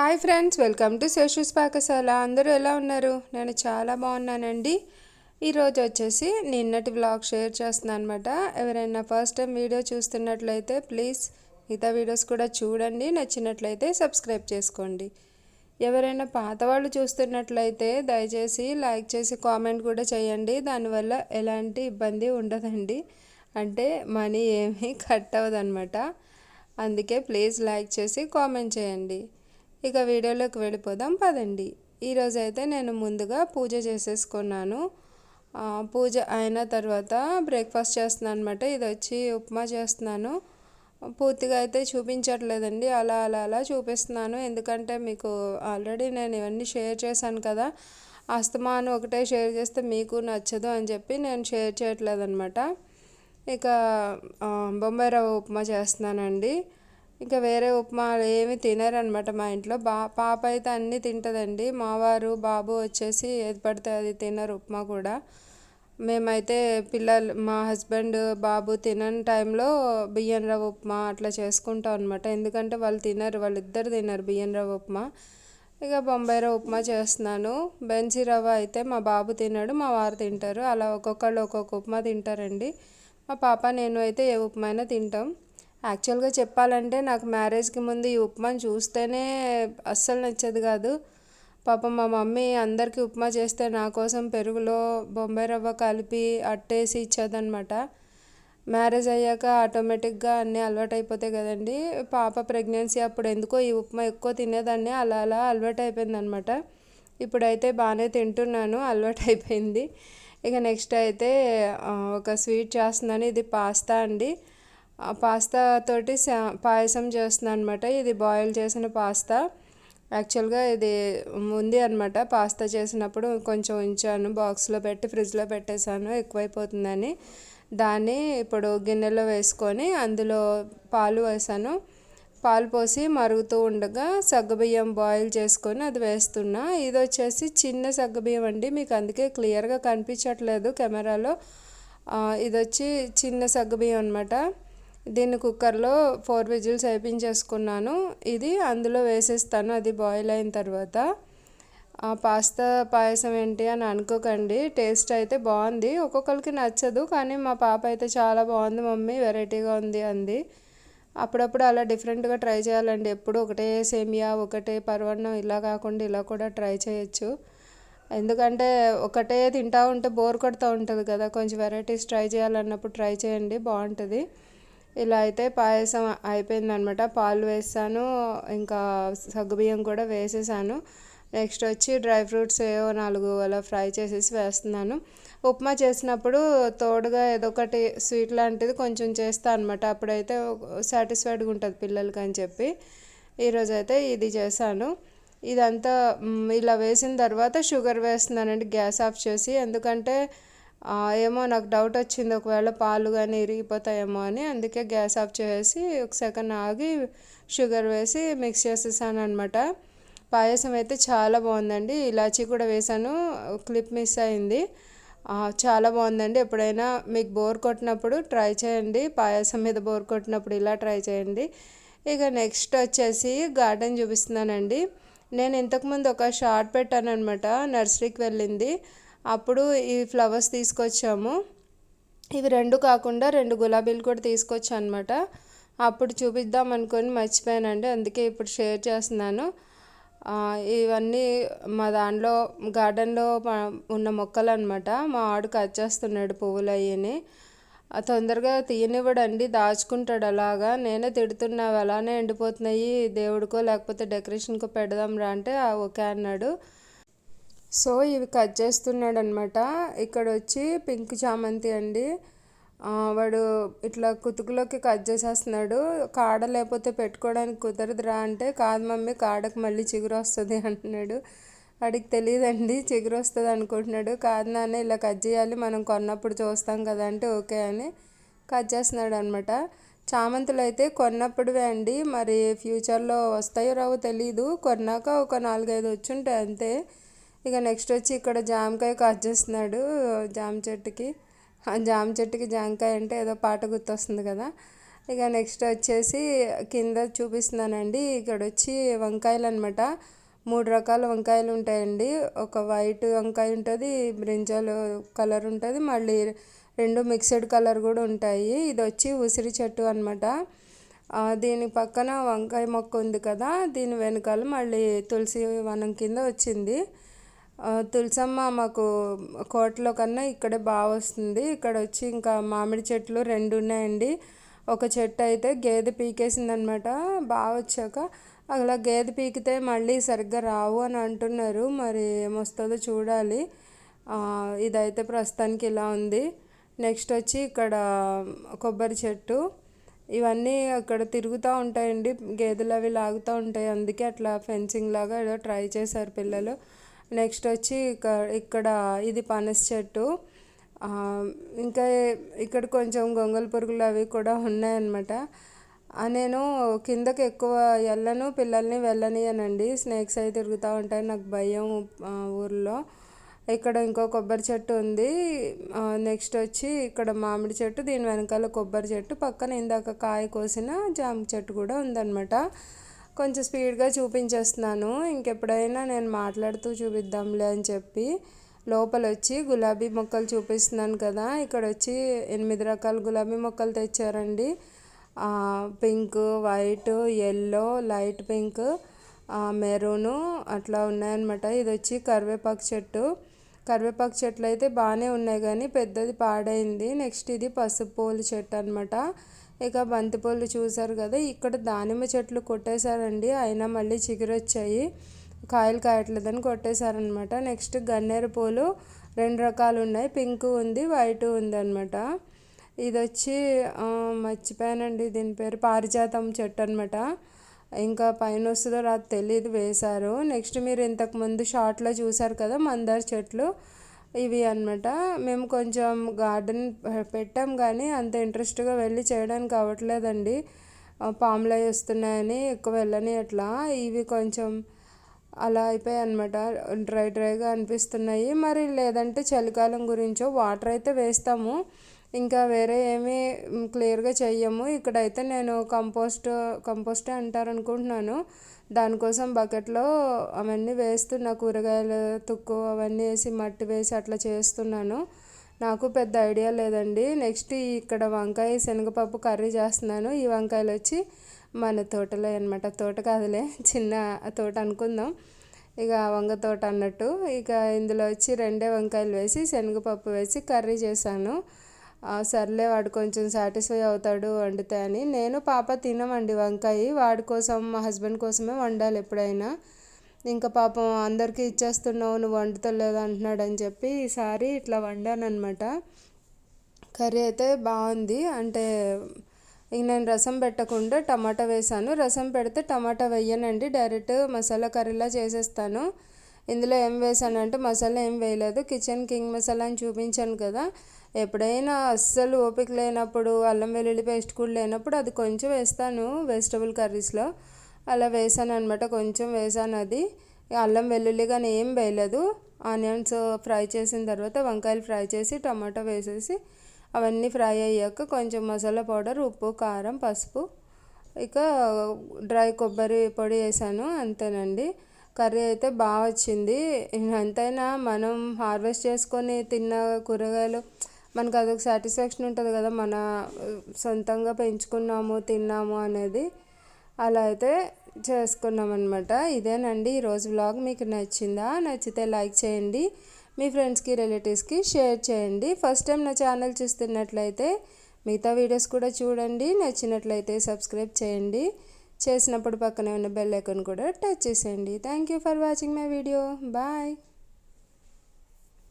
Hi friends welcome to Seshu's పాకశాల. అందరూ ఎలా ఉన్నారు? నేను చాలా బాగున్నానండి. ఈరోజు వచ్చేసి నిన్నటి వ్లాగ్ షేర్ చేస్తున్నాను అనమాట ఎవరైనా ఫస్ట్ టైం వీడియో చూస్తున్నట్లయితే ప్లీజ్ మిగతా వీడియోస్ కూడా చూడండి. నచ్చినట్లయితే సబ్స్క్రైబ్ చేసుకోండి. ఎవరైనా పాత వాళ్ళు చూస్తున్నట్లయితే దయచేసి లైక్ చేసి కామెంట్ కూడా చేయండి. దానివల్ల ఎలాంటి ఇబ్బంది ఉండదండి. అంటే మనీ ఏమీ కట్ అవ్వదన్నమాట. అందుకే ప్లీజ్ లైక్ చేసి కామెంట్ చేయండి. ఇక వీడియోలోకి వెళ్ళిపోదాం పదండి. ఈరోజు అయితే నేను ముందుగా పూజ చేసేసుకున్నాను. పూజ అయిన తర్వాత బ్రేక్ఫాస్ట్ చేస్తున్నాను అనమాట ఇది వచ్చి ఉప్మా చేస్తున్నాను. పూర్తిగా అయితే చూపించట్లేదండి. అలా అలా అలా చూపిస్తున్నాను. ఎందుకంటే మీకు ఆల్రెడీ నేను ఇవన్నీ షేర్ చేశాను కదా. అస్తమాను ఒకటే షేర్ చేస్తే మీకు నచ్చదు అని చెప్పి నేను షేర్ చేయట్లేదు అనమాట ఇక బొంబాయి రవ్వ ఉప్మా చేస్తున్నానండి. ఇంకా వేరే ఉప్మా ఏమి తినరనమాట మా ఇంట్లో. బా పాప అయితే అన్నీ తింటుందండి. మావారు బాబు వచ్చేసి ఏది పడితే అది తినరు ఉప్మా కూడా. మేమైతే పిల్లలు మా హస్బెండ్ బాబు తినని టైంలో బియ్యం రవ్వ ఉప్మా అట్లా చేసుకుంటాం అనమాట ఎందుకంటే వాళ్ళు తినరు వాళ్ళిద్దరు తినరు బియ్యం రవ్వ ఉప్మా. ఇక బొంబాయి రవ్వ ఉప్మా చేస్తున్నాను. బెన్సీ రవ్వ అయితే మా బాబు తినడు మా వారు తింటారు. అలా ఒక్కొక్కళ్ళు ఒక్కొక్క ఉప్మా తింటారండి. మా పాప నేను అయితే ఏ ఉప్మా అయినా తింటాం. యాక్చువల్గా చెప్పాలంటే నాకు మ్యారేజ్కి ముందు ఈ ఉప్మాని చూస్తేనే అస్సలు నచ్చేది కాదు. పాపం మా మమ్మీ అందరికీ ఉప్మా చేస్తే నా కోసం పెరుగులో బొంబాయి రవ్వ కలిపి అట్టేసి ఇచ్చేదన్నమాట. మ్యారేజ్ అయ్యాక ఆటోమేటిక్గా అన్నీ అలవాటు అయిపోతాయి కదండి. పాప ప్రెగ్నెన్సీ అప్పుడు ఎందుకో ఈ ఉప్మా ఎక్కువ తినేదాన్ని అలా అలా అలవాటు అయిపోయింది అనమాట ఇప్పుడైతే బాగానే తింటున్నాను అలవాటు అయిపోయింది ఇక నెక్స్ట్ అయితే ఒక స్వీట్ చేస్తున్నాను. ఇది పాస్తా అండి. పాస్తా తోటి పాయసం చేస్తున్నాను అనమాట ఇది బాయిల్ చేసిన పాస్తా. యాక్చువల్గా ఇది ఉంది అనమాట పాస్తా చేసినప్పుడు కొంచెం ఉంచాను. బాక్స్లో పెట్టి ఫ్రిడ్జ్లో పెట్టేశాను. ఎక్కువైపోతుందని. దాన్ని ఇప్పుడు గిన్నెలో వేసుకొని అందులో పాలు వేసాను. పాలు పోసి మరుగుతూ ఉండగా సగ్గుబియ్యం బాయిల్ చేసుకొని అది వేస్తున్నా. ఇది వచ్చేసి చిన్న సగ్గుబియ్యం అండి. మీకు అందుకే క్లియర్గా కనిపించట్లేదు కెమెరాలో. ఇది వచ్చి చిన్న సగ్గుబియ్యం అనమాట దీన్ని కుక్కర్లో ఫోర్ విజిల్స్ వేపించేసుకున్నాను. ఇది అందులో వేసేస్తాను. అది బాయిల్ అయిన తర్వాత. ఆ పాస్తా పాయసం ఏంటి అని అనుకోకండి. టేస్ట్ అయితే బాగుంది. ఒక్కొక్కరికి నచ్చదు కానీ మా పాప అయితే చాలా బాగుంది మమ్మీ వెరైటీగా ఉంది అంది. అప్పుడప్పుడు అలా డిఫరెంట్గా ట్రై చేయాలండి. ఎప్పుడు ఒకటే సేమియా ఒకటే పరవన్నం ఇలా కాకుండా ఇలా కూడా ట్రై చేయొచ్చు. ఎందుకంటే ఒకటే తింటా ఉంటే బోర్ కొడుతూ ఉంటుంది కదా. కొంచెం వెరైటీస్ ట్రై చేయాలన్నప్పుడు ట్రై చేయండి. బాగుంటుంది. ఇలా అయితే పాయసం అయిపోయింది అనమాట పాలు వేసాను ఇంకా సగ్గుబియ్యం కూడా వేసేసాను. నెక్స్ట్ వచ్చి డ్రై ఫ్రూట్స్ ఏవో నాలుగు అలా ఫ్రై చేసేసి వేస్తున్నాను. ఉప్మా చేసినప్పుడు తోడుగా ఏదో ఒకటి స్వీట్ లాంటిది కొంచెం చేస్తాను అనమాట. అప్పుడైతే సాటిస్ఫైడ్గా ఉంటుంది పిల్లలకి అని చెప్పి. ఈరోజు అయితే ఇది చేశాను. ఇదంతా ఇలా వేసిన తర్వాత షుగర్ వేస్తున్నానండి గ్యాస్ ఆఫ్ చేసి. ఎందుకంటే ఏమో నాకు డౌట్ వచ్చింది ఒకవేళ పాలు కానీ ఇరిగిపోతాయేమో అని. అందుకే గ్యాస్ ఆఫ్ చేసి ఒక సెకండ్ ఆగి షుగర్ వేసి మిక్స్ చేసేసాను అనమాట పాయసం అయితే చాలా బాగుందండి. ఇలాచీ కూడా వేసాను క్లిప్ మిస్ అయింది. చాలా బాగుందండి. ఎప్పుడైనా మీకు బోర్ కొట్టినప్పుడు ట్రై చేయండి. పాయసం మీద బోర్ కొట్టినప్పుడు ఇలా ట్రై చేయండి. ఇక నెక్స్ట్ వచ్చేసి గార్డెన్ చూపిస్తున్నానండి. నేను ఇంతకుముందు ఒక షార్ట్ పెట్టాను అనమాట నర్సరీకి వెళ్ళింది. అప్పుడు ఈ ఫ్లవర్స్ తీసుకొచ్చాము. ఇవి రెండు కాకుండా రెండు గులాబీలు కూడా తీసుకొచ్చా అనమాట అప్పుడు చూపిద్దాం అనుకొని మర్చిపోయానండి. అందుకే ఇప్పుడు షేర్ చేస్తున్నాను. ఇవన్నీ మా దాంట్లో గార్డెన్లో ఉన్న మొక్కలు అనమాట మా ఆడు కట్ చేస్తున్నాడు పువ్వులు అయ్యని. తొందరగా తీయనివ్వడండి. దాచుకుంటాడు అలాగా. నేనే తిడుతున్నావు అలానే ఎండిపోతున్నాయి. దేవుడికో లేకపోతే డెకరేషన్కో పెడదాం రా అంటే ఓకే అన్నాడు. సో ఇవి కట్ చేస్తున్నాడు అనమాట ఇక్కడ వచ్చి పింక్ చామంతి అండి. వాడు ఇట్లా కుతుకులోకి కట్ చేసేస్తున్నాడు. కాడ లేకపోతే పెట్టుకోవడానికి కుదరదురా అంటే కాదు మమ్మీ కాడకు మళ్ళీ చిగురు వస్తుంది అంటున్నాడు. వాడికి తెలియదండి చిగురు వస్తుంది అనుకుంటున్నాడు. కాదు నాన్న ఇలా కట్ చేయాలి మనం కొన్నప్పుడు చూస్తాం కదా అంటే ఓకే అని కట్ చేస్తున్నాడు అనమాట చామంతులు అయితే కొన్నప్పుడువే అండి. మరి ఫ్యూచర్లో వస్తాయో రావో తెలీదు. కొన్నాక ఒక నాలుగైదు వచ్చుంటాయి అంతే. ఇక నెక్స్ట్ వచ్చి ఇక్కడ జామకాయ కట్ చేస్తున్నాడు జామ చెట్టుకి. ఆ జామ చెట్టుకి జామకాయ అంటే ఏదో పాట గుర్తొస్తుంది కదా. ఇక నెక్స్ట్ వచ్చేసి కింద చూపిస్తున్నానండి ఇక్కడ వచ్చి వంకాయలు అనమాట మూడు రకాల వంకాయలు ఉంటాయండి. ఒక వైట్ వంకాయ ఉంటుంది బ్రింజాలు కలర్ ఉంటుంది మళ్ళీ రెండు మిక్స్డ్ కలర్ కూడా ఉంటాయి. ఇది వచ్చి ఉసిరి చెట్టు అనమాట దీని పక్కన వంకాయ మొక్క ఉంది కదా దీని వెనకాల మళ్ళీ తులసి వనం కింద వచ్చింది. తులసమ్మ మాకు కోటలో కన్నా ఇక్కడే బాగా వస్తుంది. ఇక్కడ వచ్చి ఇంకా మామిడి చెట్లు రెండు ఉన్నాయండి. ఒక చెట్టు అయితే గేదె పీకేసిందనమాట. బాగా వచ్చాక అలా గేదె పీకితే మళ్ళీ సరిగ్గా రావు అని అంటున్నారు. మరి ఏమొస్తుందో చూడాలి. ఇదైతే ప్రస్తుతానికి ఇలా ఉంది. నెక్స్ట్ వచ్చి ఇక్కడ కొబ్బరి చెట్టు. ఇవన్నీ అక్కడ తిరుగుతూ ఉంటాయండి. గేదెలు అవి లాగుతూ ఉంటాయి. అందుకే అట్లా ఫెన్సింగ్ లాగా ఏదో ట్రై చేశారు పిల్లలు. నెక్స్ట్ వచ్చి ఇక్కడ ఇది పనస చెట్టు. ఇంకా ఇక్కడ కొంచెం గొంగల్ పురుగులు అవి కూడా ఉన్నాయన్నమాట. నేను కిందకి ఎక్కువ వెళ్ళను పిల్లల్ని వెళ్ళనియనండి. స్నేక్స్ అవి తిరుగుతూ ఉంటాయి నాకు భయం ఊర్లో. ఇక్కడ ఇంకో కొబ్బరి చెట్టు ఉంది. నెక్స్ట్ వచ్చి ఇక్కడ మామిడి చెట్టు దీని వెనకాల కొబ్బరి చెట్టు. పక్కన ఇందాక కాయ కోసిన జామ చెట్టు కూడా ఉందన్నమాట. కొంచెం స్పీడ్గా చూపించేస్తున్నాను. ఇంకెప్పుడైనా నేను మాట్లాడుతూ చూపిద్దాంలే అని చెప్పి లోపల వచ్చి గులాబీ మొక్కలు చూపిస్తున్నాను కదా. ఇక్కడ వచ్చి ఎనిమిది రకాల గులాబీ మొక్కలు తెచ్చారండి. Pink white yellow light pink maroon అట్లా ఉన్నాయన్నమాట. ఇది వచ్చి కరివేపాకు చెట్టు. కరివేపాకు చెట్లు అయితే బాగానే ఉన్నాయి కానీ పెద్దది పాడైంది. నెక్స్ట్ ఇది పసుపు పూల చెట్టు అనమాట ఇక బంతిపూలు చూసారు కదా ఇక్కడ దానిమ్మ చెట్లు కొట్టేశారండి. అయినా మళ్ళీ చిగురొచ్చాయి. కాయలు కాయట్లేదని కొట్టేశారనమాట నెక్స్ట్ గన్నేరు పూలు రెండు రకాలు ఉన్నాయి పింక్ ఉంది వైట్ ఉంది అనమాట ఇది వచ్చి మర్చిపోయానండి దీని పేరు. పారిజాతం చెట్టు అనమాట ఇంకా పైన వస్తుందో రాదు తెలియదు వేశారు. నెక్స్ట్ మీరు ఇంతకుముందు షార్ట్లో చూసారు కదా మందార చెట్లు. ఇవి అనమాట మేము కొంచెం గార్డెన్ పెట్టాం కానీ అంత ఇంట్రెస్ట్గా వెళ్ళి చేయడానికి అవ్వట్లేదండి. పాములు అవి వస్తున్నాయని ఎక్కువ వెళ్ళని అట్లా. ఇవి కొంచెం అలా అయిపోయాయి అనమాట డ్రై డ్రైగా అనిపిస్తున్నాయి. మరి లేదంటే చలికాలం గురించో వాటర్ అయితే వేస్తాము. ఇంకా వేరే ఏమీ క్లియర్గా చెయ్యము. ఇక్కడైతే నేను కంపోస్ట్ కంపోస్టే అంటారు అనుకుంటున్నాను దానికోసం బకెట్లో అవన్నీ వేస్తున్నా కూరగాయలు తుక్కు అవన్నీ వేసి మట్టి వేసి అట్లా చేస్తున్నాను. నాకు పెద్ద ఐడియా లేదండి. నెక్స్ట్ ఇక్కడ వంకాయ శనగపప్పు కర్రీ చేస్తున్నాను. ఈ వంకాయలు వచ్చి మన తోటలో అనమాట తోట కాదులే చిన్న తోట అనుకుందాం. ఇక వంగ తోట అన్నట్టు. ఇక ఇందులో వచ్చి రెండే వంకాయలు వేసి శనగపప్పు వేసి కర్రీ చేశాను. సర్లే వాడు కొంచెం సాటిస్ఫై అవుతాడు వండితే అని. నేను పాప తినమండి వంకాయ వాడి కోసం మా హస్బెండ్ కోసమే వండాలి ఎప్పుడైనా. ఇంకా పాపం అందరికీ ఇచ్చేస్తున్నావు నువ్వు వండుతలేదు అంటున్నాడు అని చెప్పి ఈసారి ఇట్లా వండానమాట కర్రీ అయితే బాగుంది. అంటే ఇంక నేను రసం పెట్టకుండా టమాటా వేసాను రసం పెడితే టమాటా వేయనండి. డైరెక్ట్ మసాలా కర్రీలా చేసేస్తాను. ఇందులో ఏం వేసానంటే మసాలా ఏం వేయలేదు. కిచెన్ కింగ్ మసాలా అని చూపించాను కదా. ఎప్పుడైనా అస్సలు ఓపిక లేనప్పుడు అల్లం వెల్లుల్లి పేస్ట్ కూడా లేనప్పుడు అది కొంచెం వేస్తాను వెజిటబుల్ కర్రీస్లో. అలా వేసాను అనమాట కొంచెం వేసాను అది. అల్లం వెల్లుల్లి కానీ ఏం వేయలేదు. ఆనియన్స్ ఫ్రై చేసిన తర్వాత వంకాయలు ఫ్రై చేసి టమాటో వేసేసి అవన్నీ ఫ్రై అయ్యాక కొంచెం మసాలా పౌడర్ ఉప్పు కారం పసుపు ఇక డ్రై కొబ్బరి పొడి వేసాను అంతేనండి. కర్రీ అయితే బాగా వచ్చింది. ఎంతైనా మనం హార్వెస్ట్ చేసుకొని తిన్న కూరగాయలు మనకు అదొక సాటిస్ఫాక్షన్ ఉంటుంది కదా మన సొంతంగా పెంచుకున్నాము తిన్నాము అనేది. అలా అయితే చేసుకున్నాం అనమాట ఇదేనండి ఈరోజు వ్లాగ్ మీకు నచ్చిందా? నచ్చితే లైక్ చేయండి. మీ ఫ్రెండ్స్కి రిలేటివ్స్కి షేర్ చేయండి. ఫస్ట్ టైం నా ఛానల్ చూస్తున్నట్లయితే మిగతా వీడియోస్ కూడా చూడండి. నచ్చినట్లయితే సబ్స్క్రైబ్ చేయండి. చేసినప్పుడు పక్కనే ఉన్న బెల్ ఐకాన్ కూడా టచ్ చేసేయండి. Thank you for watching my video bye